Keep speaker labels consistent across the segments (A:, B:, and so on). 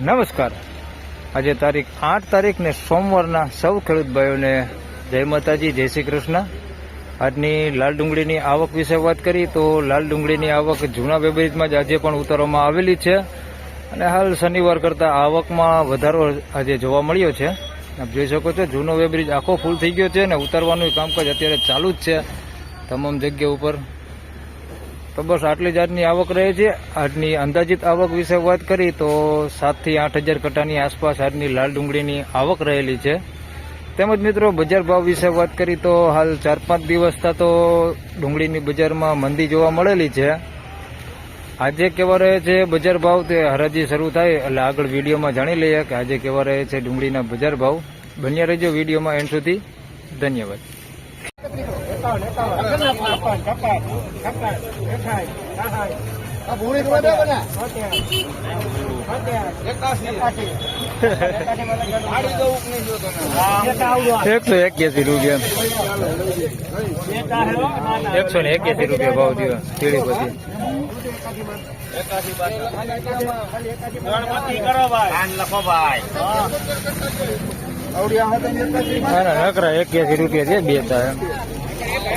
A: નમસ્કાર. આજે તારીખ આઠ તારીખને સોમવારના સૌ ખેડૂત ભાઈઓને જય માતાજી, જય શ્રી કૃષ્ણ. આજની લાલ ડુંગળીની આવક વિશે વાત કરી તો લાલ ડુંગળીની આવક જૂના વેબરીજમાં જ આજે પણ ઉતારવામાં આવેલી છે અને હાલ શનિવાર કરતાં આવકમાં વધારો આજે જોવા મળ્યો છે. આપ જોઈ શકો છો, જૂનો વેબ્રિજ આખો ફૂલ થઈ ગયો છે અને ઉતારવાનું કામકાજ અત્યારે ચાલુ જ છે. તમામ જગ્યા ઉપર તો બસ આટલી જાતની આવક રહે છે. આજની અંદાજિત આવક વિશે વાત કરી તો સાતથી આઠ હજાર કટાની આસપાસ આજની લાલ ડુંગળીની આવક રહેલી છે. તેમજ મિત્રો બજાર ભાવ વિશે વાત કરી તો હાલ ચાર પાંચ દિવસથી તો ડુંગળીની બજારમાં મંદી જોવા મળેલી છે. આજે કેવા રહે છે બજાર ભાવ તે હરાજી શરૂ થાય એટલે આગળ વિડીયોમાં જાણી લઈએ કે આજે કેવા રહે છે ડુંગળીના બજાર ભાવ. બન્યા રહેજો વિડીયોમાં એન્ડ સુધી. ધન્યવાદ. એકસો એક્યાસી રૂપિયા એકસો ને એક્યાસી રૂપિયા ભાવ થયો. કેળી પછી નકરા એક્યાસી રૂપિયા છે, બે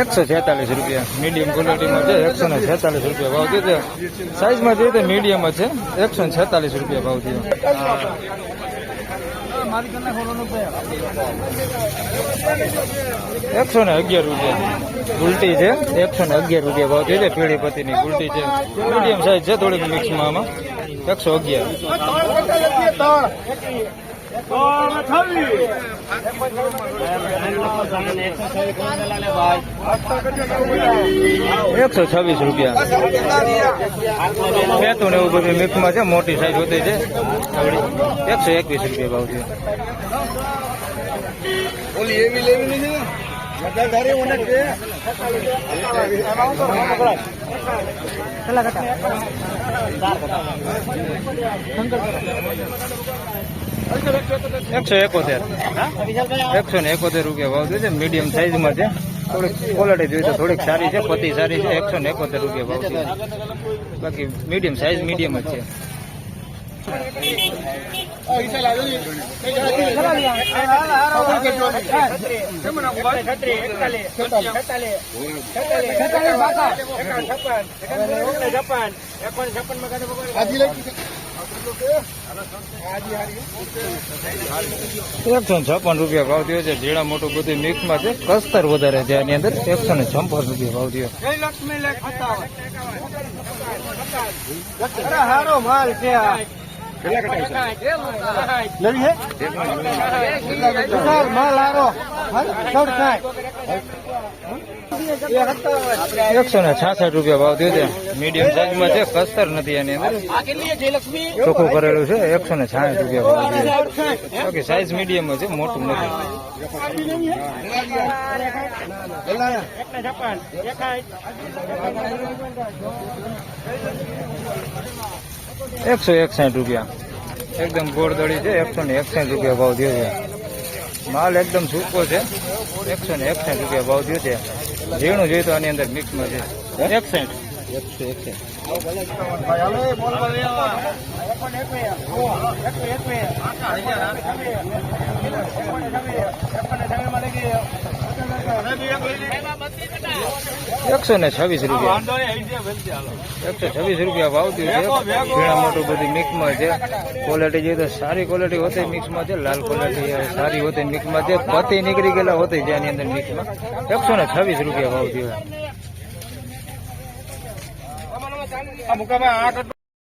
A: એકસો છેતાલીસ રૂપિયા. મીડિયમ ક્વોલિટીમાં છે, એકસો ને છેતાલીસ રૂપિયા ભાવ થયો સાઈઝમાં જોઈએ તો મીડિયમ જ છે. એકસો ને છેતાલીસ રૂપિયા ભાવ થયો એકસો ને અગિયાર રૂપિયા. ગુલટી છે. એકસો ને અગિયાર રૂપિયા ભાવ થયો છે. પીળી પતિની ઉલટી છે. મીડિયમ સાઈઝ છે, થોડીક મિક્સમાં આમાં. એકસો અગિયાર. એકસો છવ્વીસ રૂપિયા. પેતું ને એવું બધું મિક્સમાં છે મોટી સાઈઝ હોતી છે. એકસો એકવીસ રૂપિયા ભાવ છે.
B: ઓલી એવી લેવી નથી
A: એકસો એકોતેર. એકસો ને એકોતેર રૂપિયા ભાવ છે મીડિયમ સાઈઝમાં છે. થોડીક ક્વોલિટી જોઈએ તો થોડીક સારી છે, પતિ સારી છે, એકસો ને એકોતેર રૂપિયા ભાવ છે. બાકી મીડિયમ સાઈઝ મીડિયમ જ છે. એકસો છપ્પન રૂપિયા ભાવ થયો છે. ઝીણા મોટું બધું મિક્સમાં છે. કસ્તર વધારે છે આની અંદર. એકસો ને છપ્પન રૂપિયા ભાવ થયો.
B: હારો માલ છે આ. લેવી હે? વિશાલ માલ હારો.
A: એકસો ને છાસઠ રૂપિયા ભાવ થયો છે. મીડિયમ સાઈઝમાં છે કસ્તર નથી એની અંદર. ચોખ્ખું કરેલું છે એકસો ને છાસઠ રૂપિયા ભાવ થયો બાકી સાઈઝ મીડિયમ છે, મોટું નથી. એકસો એકસાઠ રૂપિયા. એકદમ ગોળદળી છે એકસો ને એકસાઠ રૂપિયા ભાવ થયો છે. માલ એકદમ સૂકો છે એકસો ને એકસાઠ રૂપિયા ભાવ થયો છે. ઝીણું જોઈએ તો આની અંદર મિક્સમાં છે. એકસાઠ એકસો એકસાઠ એકસો ને છવ્વીસ રૂપિયા. એકસો છવ્વીસ રૂપિયા ભાવ થયું છે. ઝીણા મોટું બધી મિક્સમાં છે. ક્વોલિટી જોઈએ તો સારી ક્વોલિટી હોતી મિક્સમાં છે. લાલ ક્વોલિટી સારી હોતી મિક્સમાં છે. પતિ નીકળી ગયેલા હોતી છે એની અંદર મિક્સમાં એકસો ને છવ્વીસ રૂપિયા ભાવ થયો.